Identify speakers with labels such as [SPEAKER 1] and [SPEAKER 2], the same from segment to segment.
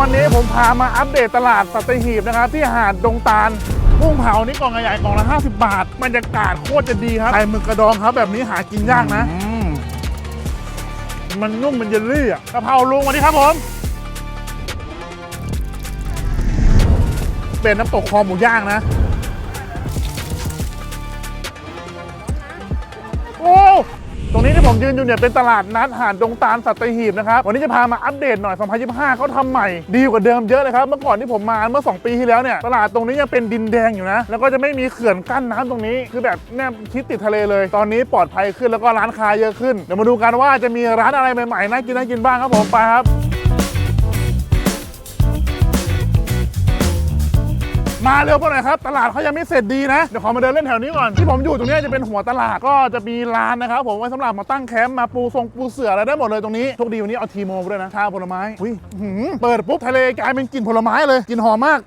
[SPEAKER 1] วันนี้ผมพามาอัปเดตตลาดสัตหีบนะครับ ที่หาดดงตาลกุ้งเผานี่กล่องใหญ่ๆกล่องละ 50 บาทบรรยากาศโคตรจะดีครับไข่หมึกกระดองครับแบบนี้หากินยากนะ มันนุ่มเป็นเยลลี่อะกะเพราลุงสวันนี้ครับผม เป็นน้ำตกคอหมูย่างนะ ผมยืนอยู่เนี่ยเป็นตลาดนัดหาดดงตาลสัตหีบนะครับวันนี้จะพามาอัปเดตหน่อย 2025เขาทำใหม่ดีกว่าเดิมเยอะเลยครับเมื่อก่อนที่ผมมาเมื่อ 2 ปีที่แล้วเนี่ยตลาดตรงนี้ยังเป็นดินแดงอยู่นะ แล้วก็จะไม่มีเขื่อนกั้นน้ำตรงนี้ คือแบบแนบคิดติดทะเลเลย ตอนนี้ปลอดภัยขึ้นแล้วก็ร้านค้าเยอะขึ้นเดี๋ยวมาดูกันว่าจะมีร้านอะไรใหม่ๆน่ากินน่ากินบ้างครับผมไปครับ มาเร็วไปหน่อยครับ ตลาดเขายังไม่เสร็จดีนะ เดี๋ยวขอมาเดินเล่นแถวนี้ก่อน ที่ผมอยู่ตรงนี้จะเป็นหัวตลาดก็จะมีร้านนะครับผมไว้สำหรับมาตั้งแคมป์มาปูทรงปูเสืออะไรได้หมดเลยตรงนี้โชคดีวันนี้เอาทีโมมาด้วยนะชาผลไม้อุ้ยหืมเปิดปุ๊บทะเลกลายเป็นกลิ่นผลไม้เลยกลิ่นหอมมาก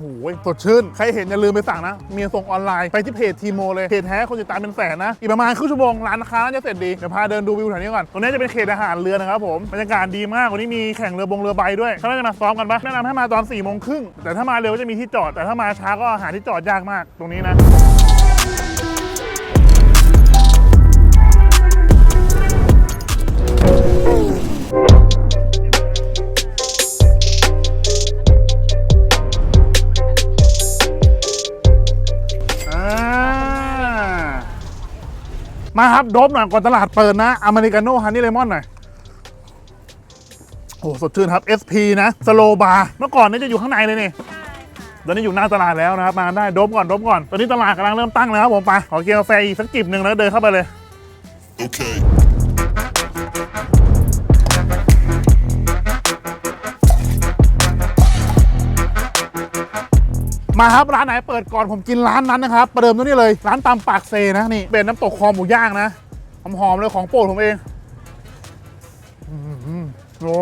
[SPEAKER 1] โอ้ยสดชื่น ใครเห็นอย่าลืมไปสั่งนะมีส่งออนไลน์ไปที่เพจทีโมเลย เพจแท้คนติดตามเป็นแสนนะ อีกประมาณครึ่งชั่วโมงร้านค้าน่าจะเสร็จดี เดี๋ยวพาเดินดูวิวแถวนี้ก่อน ตรงนี้จะเป็นเขตอาหารเรือนะครับผม บรรยากาศดีมาก วันนี้มีแข่งเรือบงเรือใบด้วยเขาน่าจะมาซ้อมกันปะแนะนำให้มาตอน4ี่โมงครึ่งแต่ถ้ามาเร็วก็จะมีที่จอด แต่ถ้ามาช้าก็หาที่จอดยากมากตรงนี้นะ มาครับโดบหน่อยก่อนตลาดเปิดนะอเมริกาโน่ฮันนี่เลมอนหน่อยโอ้สดชื่นครับ SP นะสโลบาร์เมื่อก่อนนี่จะอยู่ข้างในเลยนี่ตอนนี้อยู่หน้าตลาดแล้วนะครับมาได้โดบก่อนโดบก่อน ตอนนี้ตลาดกำลังเริ่มตั้งแล้วครับผมไปขอกินกาแฟอีกสักจิบหนึ่งแล้วเดินเข้าไปเลย
[SPEAKER 2] Okay.
[SPEAKER 1] มาครับร้านไหนเปิดก่อนผมกินร้านนั้นนะครับประเดิมตรงนี้เลยร้านตามปากเซนะนี่เป็นน้ำตกคอหมูย่างนะหอมๆเลยของโปรดผมเองโอ้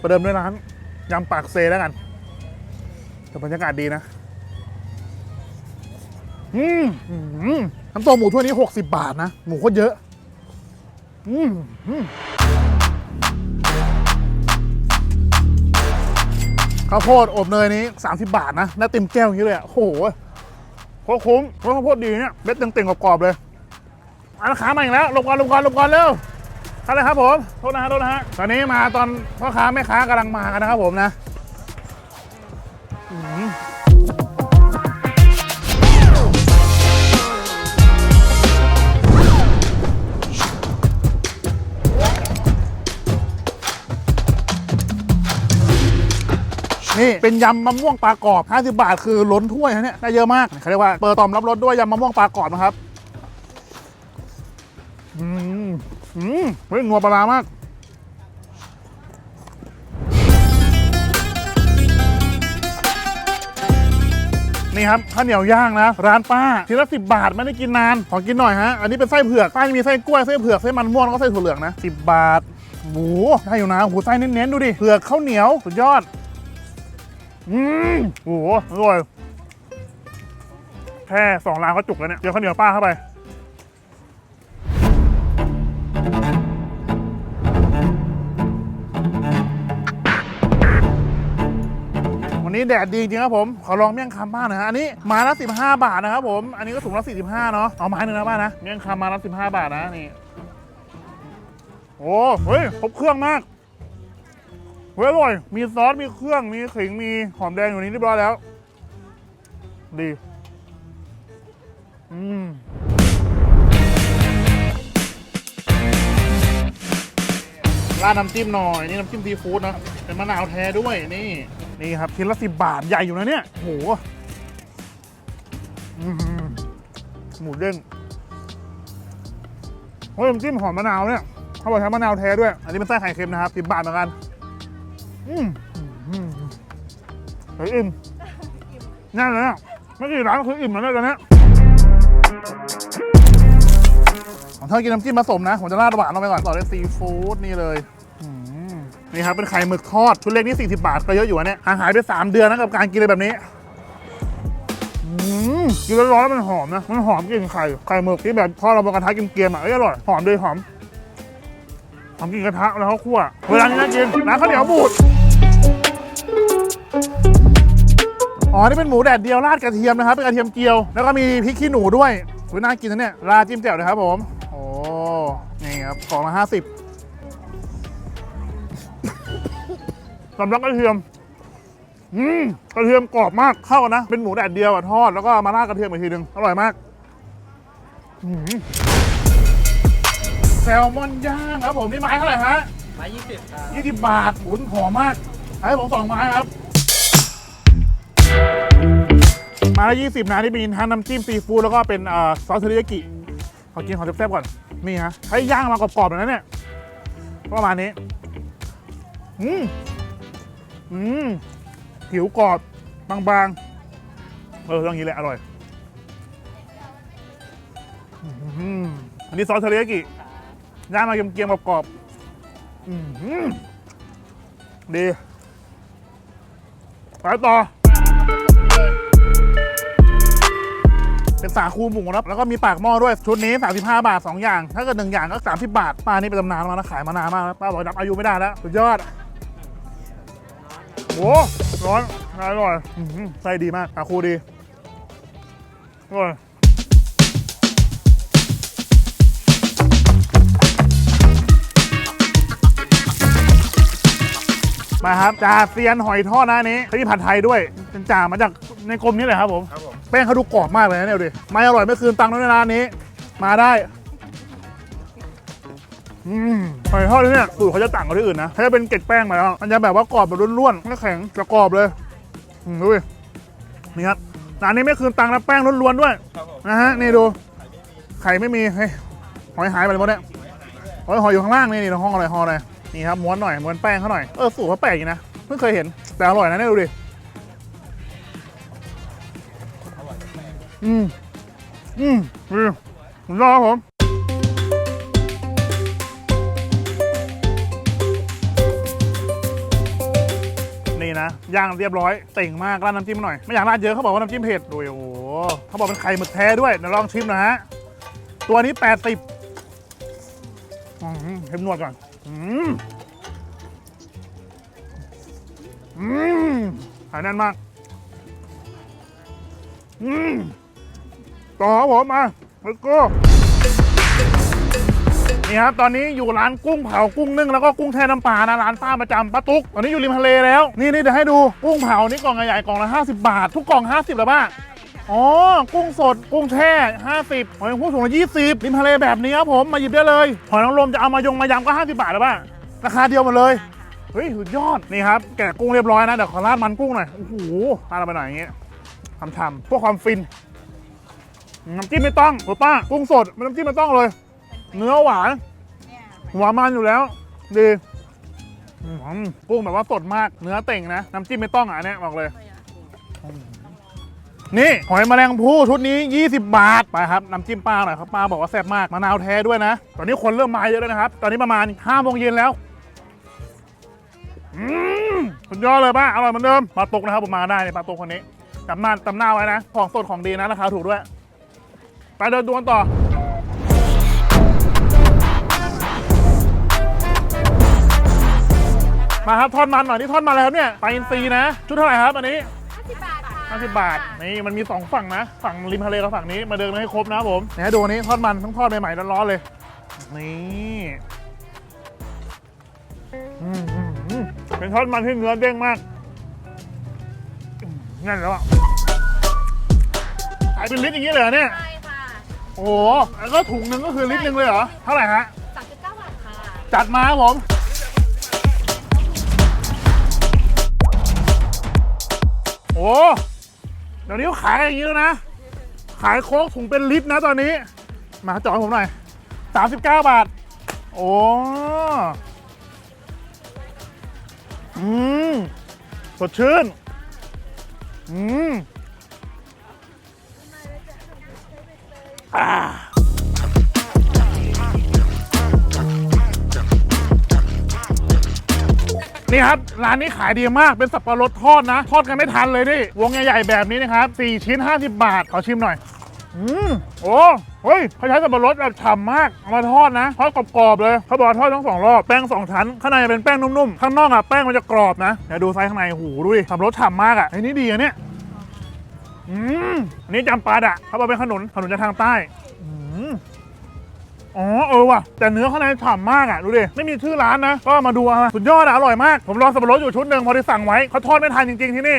[SPEAKER 1] ประเดิมด้วยร้านยำปากเซแล้วกันแต่บรรยากาศดีนะอืมน้ำตกหมูถ้วยนี้ 60 บาทนะ หมูโคตรเยอะ อืม ข้าวโพดอบเนยนี้ 30 บาทนะน่าเต็มแก้วอย่างนี้เลยอะโอ้โหโคตรคุ้มเพราะข้าวโพดดีเนี่ยเบ็ดเต่งๆกรอบๆเลยอันค้ามาอีกแล้วลงก่อนลงก่อนลงก่อนเร็วอะไรครับผมโทษนะฮะโทษนะฮะตอนนี้มาตอนพ่อค้าแม่ค้ากำลังมากันนะครับผมนะ นี่เป็นยำมะม่วงปลากรอบ 50 บาทคือล้นถ้วยนะเนี่ยได้เยอะมากเขาเรียกว่าเปิดตอมรับรสด้วยยำมะม่วงปลากรอบนะครับ อืมอืมเฮ้ยนัวปลาร้ามากนี่ครับข้าวเหนียวย่างนะ ร้านป้าทีละสิบาทไม่ได้กินนาน ขอกินหน่อยฮะ อันนี้เป็นไส้เผือกป้ามีไส้กล้วยไส้เผือกไส้มันม่วงแล้วก็ไส้ถั่วเหลืองนะสิบบาทหมูได้อยู่นะหูไส้เน้นๆดูดิเผือกข้าวเหนียวสุดยอด อืมโอ้โหอร่อย แค่สองร้านก็จุกแล้วเนี่ย เดี๋ยวข้าวเหนียวป้าเข้าไป วันนี้แดดดีจริงครับผม ขอลองเมี่ยงคำบ้างนะฮะ อันนี้ไมาละ15 บาทนะครับผม อันนี้ก็ถุงละ45 เนาะ เอาไม้หนึ่งนะป้านะ เมี่ยงคำมาละ15 บาทนะนี่ โอ้ เฮ้ย ครบเครื่องมาก เฮ้ยอร่อย มีซอส มีเครื่อง มีขิง มีหอมแดงอยู่นี้เรียบร้อยแล้ว ดี อืมราดน้ำจิ้มหน่อย นี่น้ำจิ้มซีฟู้ดนะ เป็นมะนาวแท้ด้วย นี่ นี่ครับชิ้นละสิบบาท ใหญ่อยู่นะเนี่ยโหหมูเด้งเฮ้ยน้ำจิ้มหอมมะนาวเนี่ยเขาบอกใช้มะนาวแท้ด้วย อันนี้เป็นไส้ไข่เค็มนะครับสิบบาทเหมือนกัน อืมอืมเฮ้ยอิ่มแน่นเลยอะไม่กี่ร้านก็คืออิ่มแล้วเนี่ยตอนเนี้ยของเธอกินน้ำจิ้มผสมนะ ผมจะราดหวานลงไปก่อนต่อด้วยซีฟู้ดนี่เลยอืมนี่ครับเป็นไข่หมึกทอด ชุดเล็กนี่40 บาท ก็เยอะอยู่นเนี่ยห่างหายไป 3 เดือนนะกับการกินอะไรแบบนี้อืมกินร้อนๆแล้วมันหอมนะ มันหอมกลิ่นไข่ ไข่หมึกที่แบบทอดเราบนกระทะกินเกรียมๆอะเอ้ยอร่อย หอมด้วยหอม ทำกินกระทะแล้วเขาคั่ว เวลานี้น่ากินร้านข้าวเหนียวบูด อ๋อ นี่เป็นหมูแดดเดียวราดกระเทียมนะครับ เป็นกระเทียมเจียว แล้วก็มีพริกขี้หนูด้วยอุ๊ยน่ากินนะเนี่ยราดจิ้มแจ่วนะครับผม โอ้ นี่ครับกล่องละห้าสิบสำลักกระเทียม อืม กระเทียมกรอบมาก เข้านะ เป็นหมูแดดเดียวอะทอด แล้วก็มาราดกระเทียมอีกทีหนึ่งอร่อยมาก อืม แซลมอนย่างครับผมนี่ไม้เท่าไหร่ฮะ
[SPEAKER 2] ไม้ยี่สิบครับ
[SPEAKER 1] ยี่สิบบาทหุนหอมมากให้ผมสองไม้ครับไมาละยี่สิบนะที่มีทั้งน้ำจิ้มซีฟู้ดแล้วก็เป็นเอ่อซอสเทริยากิขอกินของแซ่บๆก่อนนี่ฮะให้ย่างมากรอบๆแบบนั้นเนี่ยประมาณนี้อืมอืมผิวกรอบบางๆเออต้องอย่างนี้แหละอร่อยอืมอันนี้ซอสเทริยากิ ย่างมาเกรียมๆกรอบๆอืมดีไปต่อ เป็นสาคูหมูนะครับแล้วก็มีปากหม้อด้วย ชุดนี้ 35 บาท 2 อย่าง ถ้าเกิด1อย่างก็ 30 บาท ป้านี่เป็นตำนานมาแล้วขายมานานมากแล้วป้าบอกนับอายุไม่ได้แล้ว สุดยอดโหร้อนอร่อยอื้อหือไส้ดีมากสาคูดีอร่อย มาครับจ่าเซียนหอยทอดนะอันนี้เขามีผัดไทยด้วยเป็นจ่ามาจากในกรมนี้เลยครับผม
[SPEAKER 2] ครับผม
[SPEAKER 1] แป้งเขาดูกรอบมากเลยนะเนี่ยดูดิไม่อร่อยไม่คืนตังค์ด้วยนะร้านนี้ มาได้ อืมหอยทอดที่เนี่ยสูตรเขาจะต่างกับที่อื่นนะเขาจะเป็นเกล็ดแป้งมาแล้วมันจะแบบว่ากรอบแบบร่วนๆไม่แข็งจะกรอบเลยอืมดูดินี่ครับร้านนี้ไม่คืนตังค์นะแป้งล้วนๆด้วย
[SPEAKER 2] ครับผม
[SPEAKER 1] นะฮะนี่ดู ไข่ไม่มีเฮ้ยหอยหายไปเลยหมดเนี่ยหอยหอยอยู่ข้างล่างนี่นี่ในห้องอะไรห้องอะไร นี่ครับม้วนหน่อยม้วนแป้งเขาหน่อยเออสูตรเขาแปลกอยู่นะเพิ่งเคยเห็นแต่อร่อยนะเนี่ยดูดิอืมอืมดีผมชอบครับผมนี่นะย่างเรียบร้อยเต่งมากราดน้ำจิ้มหน่อย ไม่อยากราดเยอะเขาบอกว่าน้ำจิ้มเผ็ดดูโอ้โหเขาบอกเป็นไข่หมึกแท้ด้วยเดี๋ยวลองชิมนะฮะตัวนี้ 80อืมเค็มนวดก่อน อืมอืมหายแน่นมาก อืมต่อครับผมมาเลโก้นี่ครับตอนนี้อยู่ร้านกุ้งเผากุ้งนึ่งแล้วก็กุ้งแช่น้ำปลานะร้านป้าประจำป้าตุ๊กตอนนี้อยู่ริมทะเลแล้ว นี่นี่เดี๋ยวให้ดูกุ้งเผานี่กล่องใหญ่ๆกล่องละ 50 บาท ทุกกล่อง 50แล้วป้า อ๋อ กุ้งสด กุ้งแช่ 50หอยนางรมถุงละ20ริมทะเลแบบนี้ครับผมมาหยิบได้เลยหอยนางรมจะเอามายงมายำก็ 50 บาทแล้วป้าราคาเดียวหมดเลยเฮ้ยสุดยอดนี่ครับแกะกุ้งเรียบร้อยนะเดี๋ยวขอราดมันกุ้งหน่อยโอ้โหราดไปหน่อยอย่างเงี้ยทำๆเพื่อความฟินน้ำจิ้มไม่ต้องโอ้ป้ากุ้งสดไม่น้ำจิ้มไม่ต้องเลย เนื้อหวานหวานมันอยู่แล้ว ดีกุ้งแบบว่าสดมากเนื้อเต่งนะน้ำจิ้มไม่ต้องอะอันเนี้ยบอกเลย นี่หอยแมลงภู่ชุดนี้ 20 บาท ไปครับน้ำจิ้มป้าหน่อยครับป้าบอกว่าแซ่บมากมะนาวแท้ด้วยนะ ตอนนี้คนเริ่มมาเยอะแล้วนะครับ ตอนนี้ประมาณ5โมงเย็นแล้วอืมสุดยอดเลยป้าอร่อยเหมือนเดิมปลาตกนะครับผมมาได้ในปลาตกคนนี้จำหน้าจำหน้าไว้นะ ของสดของดีนะราคาถูกด้วย ไปเดินดวนต่อมาครับทอดมันหน่อยนี่ทอดมันแล้วเนี่ยปลาอินทรีนะ ชุดเท่าไหร่ครับอันนี้
[SPEAKER 3] 50 บาท
[SPEAKER 1] 50 บาท นี่มันมีสองฝั่งนะ ฝั่งริมทะเลกับฝั่งนี้ มาเดินให้ครบนะครับผมเนี่ยดูอันนี้ทอดมันต้องทอดใหม่ๆร้อนๆเลย นี่อืมอืมอืมเป็นทอดมันที่เนื้อเด้งมากอืมแน่นแล้วอะขายเป็นลิตรอย่างนี้เลยเหรอเนี่ย
[SPEAKER 3] ใช่ค่ะ
[SPEAKER 1] โอ้โหแล้วก็ถุงหนึงก็คือลิตรหนึงเลยเหรอ เท่าไหร่ฮะ
[SPEAKER 3] 39บาทค่ะ
[SPEAKER 1] จัดมาครับผม โอ้ เดี๋ยวนี้ขายอย่างนี้แล้วนะ ขายโค้กถุงเป็นลิตรนะตอนนี้ มาจอดผมหน่อย 39 บาท โอ้อืมสดชื่น อืม อ่า นี่ครับ ร้านนี้ขายดีมากเป็นสับปะรดทอดนะ ทอดกันไม่ทันเลยนี่วงใหญ่ๆแบบนี้นะครับ4ชิ้น 50 บาท ขอชิมหน่อย อืมโอ้เฮ้ยเขาใช้สับปะรดแบบฉ่ำมากเอามาทอดนะทอดกรอบๆเลยเขาบอกทอดทั้งสองรอบแป้งสองชั้นข้างในเป็นแป้งนุ่มๆข้างนอกอะแป้งมันจะกรอบนะเดี๋ยวดูไซส์ข้างในหูดูดิสับปะรดฉ่ำมากอะไอ้นี่ดีอะเนี่ยอืมอันนี้จำปาดะเขาบอกเป็นขนุนขนุนจากทางใต้ อ๋อเออว่ะแต่เนื้อข้างในฉ่ำมากอะดูดิไม่มีชื่อร้านนะ ก็มาดูเอาสุดยอดอะอร่อยมากผมรอสับปะรดอยู่ชุดหนึ่งพอได้สั่งไว้เขาทอดไม่ทันจริงๆที่นี่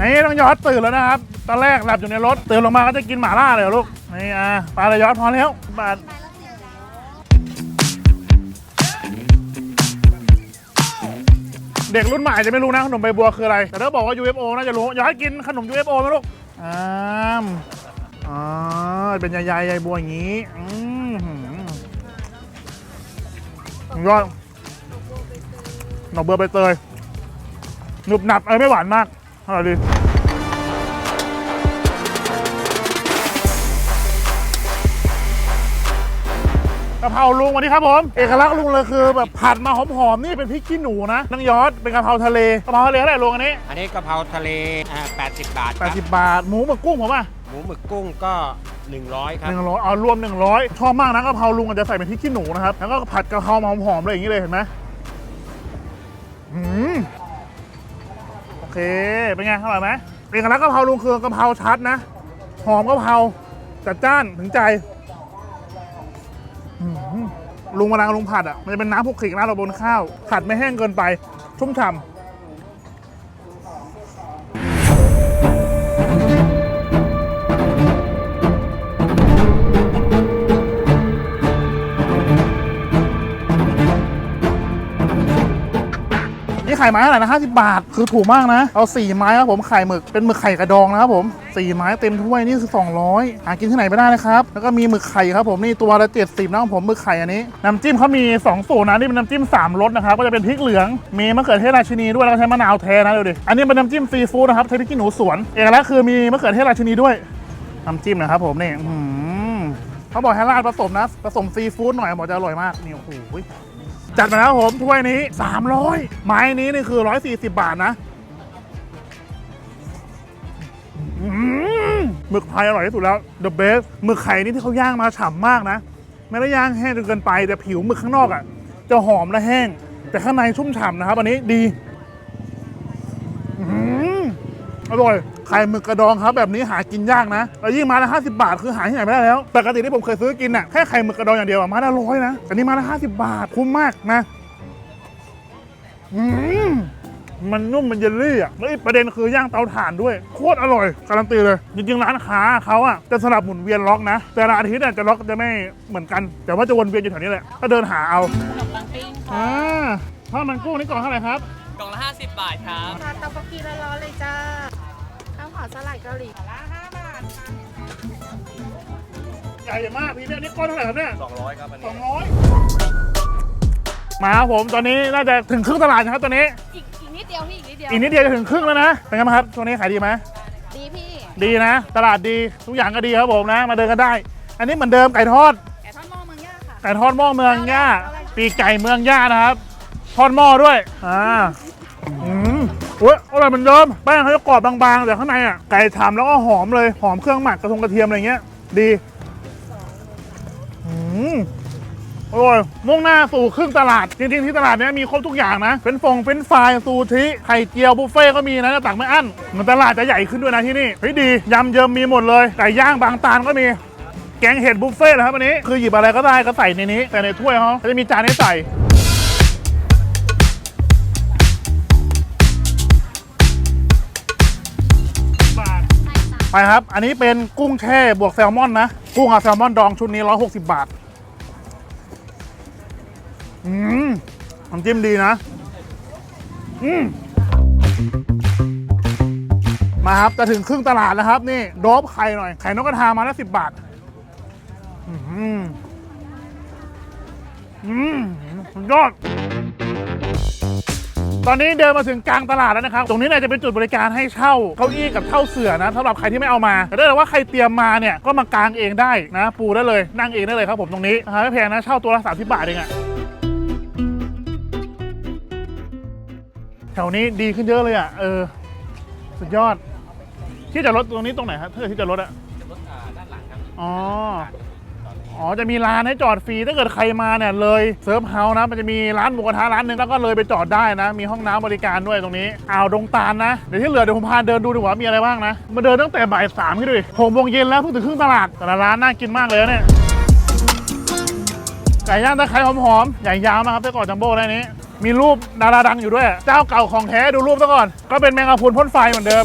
[SPEAKER 1] นี่ต้องยอดตื่นแล้วนะครับตอนแรกหลับอยู่ในรถตื่นลงมาก็จะกินหม่าล่าเลยลูกนี่อะปลาระยอดพอแล้วบาทเด็กรุ่นใหม่จะไม่รู้นะขนมใบบัวคืออะไร แต่ถ้าบอกว่า UFO น่าจะรู้อยากให้กินขนม UFO ไหมลูกอ่า อ๋อ เป็นใยๆใยบัวอย่างนี้ อืมยอดหนมเบอร์ใบเตยหนุบหนับเอ้ยไม่หวานมากอร่อยดีกะเพราลุงสวันนี้ครับผม เอกลักษณ์ลุงเลยคือแบบผัดมาหอมๆนี่เป็นพริกขี้หนูนะนังยอดเป็นกะเพราทะเลกะเพราทะเลเท่าไหร่ลุงอันนี้
[SPEAKER 2] อันนี้กะเพราทะเลอ่า80 บาทครับ
[SPEAKER 1] 80 บาท หมูหมึกกุ้งผมอะ
[SPEAKER 2] หมูหมึกกุ้งก็ 100 ครับ
[SPEAKER 1] หนึ่งร้อยเอารวม100ชอบมากนะกะเพราลุงอาจจะใส่เป็นพริกขี้หนูนะครับ แล้วก็ผัดกะเพรามาหอมๆเลยอย่างนี้เลยเห็นไหมอืมโอเค เป็นไงอร่อยไหมเอกลักษณ์กะเพราลุงคือกะเพราชัดนะ หอมกะเพราจัดจ้านถึงใจอืมลุงเวลาลุงผัดอะ มันจะเป็นน้ำผุกขลิกน้ำราบนข้าว ผัดไม่แห้งเกินไป ชุ่มฉ่ำ ไข่ไม้เท่าไหร่นะ50บาท คือถูกมากนะ เอา4ไม้ครับผม ไข่หมึก เป็นหมึกไข่กระดองนะครับผม4ไม้เต็มถ้วยนี่คือ200หากินที่ไหนไม่ได้นะครับ แล้วก็มีหมึกไข่ครับผม นี่ตัวละ70นะครับผมหมึกไข่อันนี้ น้ำจิ้มเขามี2สูตรนะ นี่เป็นน้ำจิ้ม3รสนะครับ ก็จะเป็นพริกเหลือง มีมะเขือเทศราชินีด้วย แล้วก็ใช้มะนาวแท้นะดูดิ อันนี้เป็นน้ำจิ้มซีฟู้ดนะครับใช้พริกขี้หนูสวน เอกลักษณ์คือมีมะเขือเทศราชินีด้วย น้ำจิ้มนะครับผมนี่เขาบอกให้ราดผสมนะผสมซีฟู้ดหน่อยบอกจะอร่อยมากนี่โอ้โห จัดมาแล้วผมถ้วยนี้ 300 ไม้นี้นี่คือ 140 บาทนะหมึกไทยอร่อยที่สุดแล้ว the best หมึกไข่นี่ที่เขาย่างมาฉ่ำมากนะ ไม่ได้ย่างแห้งจนเกินไป แต่ผิวหมึกข้างนอกอะ จะหอมและแห้ง แต่ข้างในชุ่มฉ่ำนะครับ อันนี้ดีอร่อย ไข่หมึกกระดองครับแบบนี้หากินยากนะแล้วยิ่งมาละ50บาทคือหาที่ไหนไม่ได้แล้ว ปกติที่ผมเคยซื้อกินน่ะแค่ไข่หมึกกระดองอย่างเดียวอะมาละร้อยนะแต่นี่มาละ50บาทคุ้มมากนะอืมมันนุ่มมันเยลลี่อะแล้วอีกประเด็นคือย่างเตาถ่านด้วย โคตรอร่อย การันตีเลย จริงๆ ร้านค้าเขาอะจะสลับหมุนเวียนล็อกนะ แต่ละอาทิตย์เนี่ยจะล็อกจะไม่เหมือนกัน แต่ว่าจะวนเวียนอยู่แถวนี้แหละ ก็เดินหาเอา
[SPEAKER 4] ขนมปังปิ้งค่ะ
[SPEAKER 1] อ่าทอดมันกุ้งนี่กล่องเท่าไหร่ครับ
[SPEAKER 4] กล่องละ 50 บาทครับ
[SPEAKER 3] ทานตอกกีร้อนๆเลยจ้าข้าว หอมสลัดเกาหลีละห้าบาทค่ะ
[SPEAKER 1] ใหญ่มากพี่เนี่ยนี่ก้อนเท่าไหร่ครับเนี่ย
[SPEAKER 2] 200ครับอัน
[SPEAKER 1] สอ
[SPEAKER 2] นี้
[SPEAKER 1] งร้อยมาครับผมตอนนี้น่าจะถึงครึ่งตลาดนะครับตอนนี้
[SPEAKER 3] อีกอีกนิดเดียวพี่อีกนิดเดียว
[SPEAKER 1] อีกนิดเดียวจะถึงครึ่งแล้วนะเป็นไงบ้างครับช่วงนี้ขายดีไหม
[SPEAKER 3] ดีพี่
[SPEAKER 1] ดีนะ ตลาดดีทุกอย่างก็ดีครับผมนะ มาเดินกันได้ อันนี้เหมือนเดิมไก่ทอด
[SPEAKER 3] แกะทอดหม้อเมืองย่าค่ะ
[SPEAKER 1] ไก่ทอดหม้อเมืองย่าปีกไก่เมืองย่านะครับ ทอดหม้อด้วย อ่าอืมโอ้ยอร่อยเหมือนเดิมแป้งเขาจะกรอบบางๆแต่ข้างในอะไก่ฉ่ำแล้วก็หอมเลยหอมเครื่องหมักกระทงกระเทียมอะไรเงี้ย ดีอืมอร่อยมุ่งหน้าสู่ครึ่งตลาด จริงๆที่ตลาดนี้มีครบทุกอย่างนะเป็นฟงเป็นฟรายซูชิไข่เจียวบุฟเฟ่ก็มีนะจะตักไม่อั้นเหมือนตลาดจะใหญ่ขึ้นด้วยนะที่นี่เฮ้ยดียำเยิมมีหมดเลยไก่ย่างบางตาลก็มี แกงเห็ดบุฟเฟ่ต์นะครับวันนี้คือหยิบอะไรก็ได้ก็ใส่ในนี้ แต่ในถ้วยเขาจะมีจานให้ใส่ ไปครับ อันนี้เป็นกุ้งแช่บวกแซลมอนนะ กุ้งกับแซลมอนดองชุดนี้ 160 บาท อืมน้ำจิ้มดีนะ อืมมาครับ จะถึงครึ่งตลาดแล้วครับ นี่โดบไข่หน่อย ไข่นกกระทามาแล้วสิบบาท อืม อืมสุดยอด ตอนนี้เดินมาถึงกลางตลาดแล้วนะครับ ตรงนี้เนี่ยจะเป็นจุดบริการให้เช่าเก้าอี้กับเช่าเสื่อนะสำหรับใครที่ไม่เอามา แต่ถ้าเกิดว่าใครเตรียมมาเนี่ยก็มากางเองได้นะ ปูได้เลยนั่งเองได้เลยครับผมตรงนี้ราคาไม่แพงนะเช่าตัวละ30บาทเองอะแถวนี้ดีขึ้นเยอะเลยอะเออสุดยอด ที่จะรถตรงนี้ตรงไหนครับถ้าเกิดที่จะรถอะ
[SPEAKER 2] รถด้านหลังครับ
[SPEAKER 1] อ๋อ อ๋อ จะมีร้านให้จอดฟรี ถ้าเกิดใครมาเนี่ยเลยเซิร์ฟเฮาส์นะ มันจะมีร้านหมูกระทะร้านหนึ่งแล้วก็เลยไปจอดได้นะ มีห้องน้ำบริการด้วยตรงนี้ อ่าวดงตาลนะ เดี๋ยวที่เหลือเดี๋ยวผมพาเดินดูดีกว่ามีอะไรบ้างนะ มาเดินตั้งแต่บ่ายสามขึ้นดูดิหกโมงเย็นแล้วเพิ่งถึงครึ่งตลาด แต่ละร้านน่ากินมากเลยนะเนี่ย ไก่ย่างตะไคร้หอมๆ ใหญ่ยาวนะครับไส้กรอกจัมโบ้ได้นี้ มีรูปดาราดังอยู่ด้วย เจ้าเก่าของแท้ดูรูปซะก่อน ก็เป็นแมงกะพรุนพ่นไฟเหมือนเดิม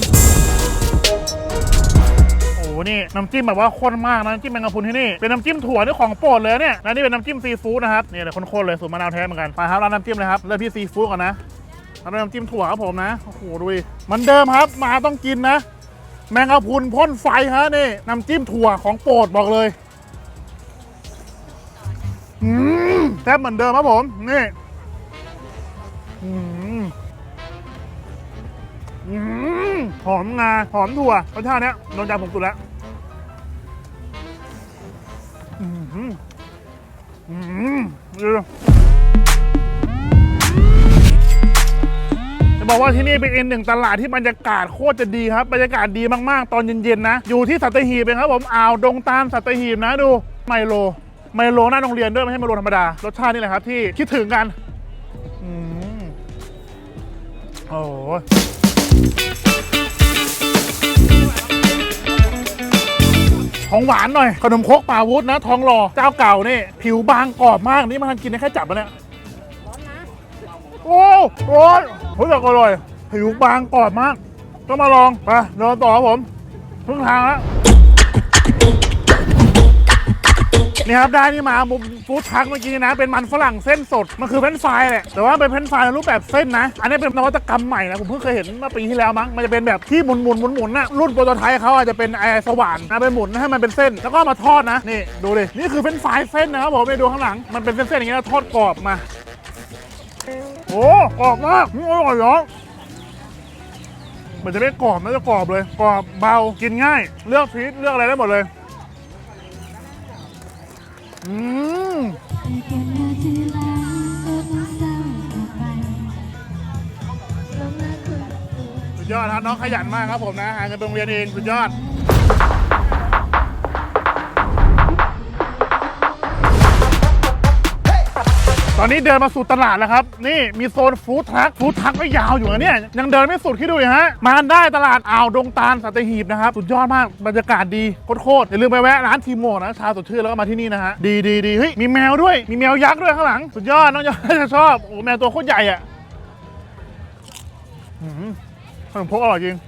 [SPEAKER 1] นี่น้ำจิ้มแบบว่าข้นมากนะน้ำจิ้มแมงกะพรุนที่นี่เป็นน้ำจิ้มถั่วนี่ของโปรดเลยเนี่ยและนี่เป็นน้ำจิ้มซีฟู้ดนะครับนี่เลยข้นๆเลยสูตรมะนาวแท้เหมือนกันไปครับร้านน้ำจิ้มเลยครับเริ่มที่ซีฟู้ดก่อนนะร้านน้ำจิ้มถั่วครับผมนะโอ้โหดูดิมันเดิมครับมาต้องกินนะ แมงกะพรุนพ่นไฟฮะนี่น้ำจิ้มถั่วของโปรดบอกเลยอืมแซ่บเหมือนเดิมครับผมนี่อืมหอมงาหอมถั่วรสชาติเนี้ยโดนใจผมสุดแล้ว อืมจะบอกว่าที่นี่เป็นเอีกหนึ่งตลาดที่บรรยากาศโคตรจะดีครับบรรยากาศดีมากๆ ตอนเย็นๆนะ อยู่ที่สัตหีบเองครับผมอ่าวดงตาลสัตหีบนะดูไมโล ไมโลหน้าโรงเรียนด้วยไม่ใช่ไมโลธรรมดารสชาตินี่แหละครับที่คิดถึงกัน อืมโอ้ ของหวานหน่อย ขนมครกป่าวุฒนะ ทองหล่อเจ้าเก่านี่ ผิวบางกรอบมากนี่มาทันกินได้แค่จับแล้วเนี่ยโอ้โร้อนเฮ้ยแต่ก็อร่อย ผิวบางกรอบมาก ก็มาลองไปเดินต่อครับผมครึ่งทางแล้ว นี่ครับได้นี่มามุฟู้ดทักเมื่อกี้นะ เป็นมันฝรั่งเส้นสด มันคือเฟนฟรายแหละ แต่ว่าเป็นเฟนฟรายในรูปแบบเส้นนะ อันนี้เป็นนวัตกรรมใหม่นะ ผมเพิ่งเคยเห็นเมื่อปีที่แล้วมั้ง มันจะเป็นแบบที่หมุนหมุนหมุนหมุนๆนะรุ่นโปรโตไทป์เขาอาจจะเป็นไอสว่านนะเป็นหมุนให้มันเป็นเส้น แล้วก็มาทอดนะ นี่ดูดิ นี่คือเฟนฟรายเส้นนะครับผมไปดูข้างหลัง มันเป็นเส้นๆอย่างเงี้ยทอดกรอบมา โอ้กรอบมากนี่อร่อยเหรอมันจะไม่กรอบนะจะกรอบเลย กรอบเบา กินง่าย เลือกชีสเลือกอะไรได้หมดเลย อืมสุดยอดครับน้องขยันมากครับผมนะหาเงินไปโรงเรียนเองสุดยอด ตอนนี้เดินมาสู่ตลาดแล้วครับ นี่มีโซนฟู้ดทรัคฟู้ดทรัคก็ยาวอยู่นะเนี่ย ยังเดินไม่สุดคิดดูดิฮะ มากันได้ตลาดอ่าวดงตาลสัตหีบนะครับ สุดยอดมาก บรรยากาศดีโคตรๆอย่าลืมไปแวะร้านทีโมนะชาสดชื่นแล้วก็มาที่นี่นะฮะ ดีดีดีเฮ้ย มีแมวด้วย มีแมวยักษ์ด้วยข้างหลัง สุดยอดน้องจะจะชอบ โอ้แมวตัวโคตรใหญ่อะอืมขนมพกอร่อยจริง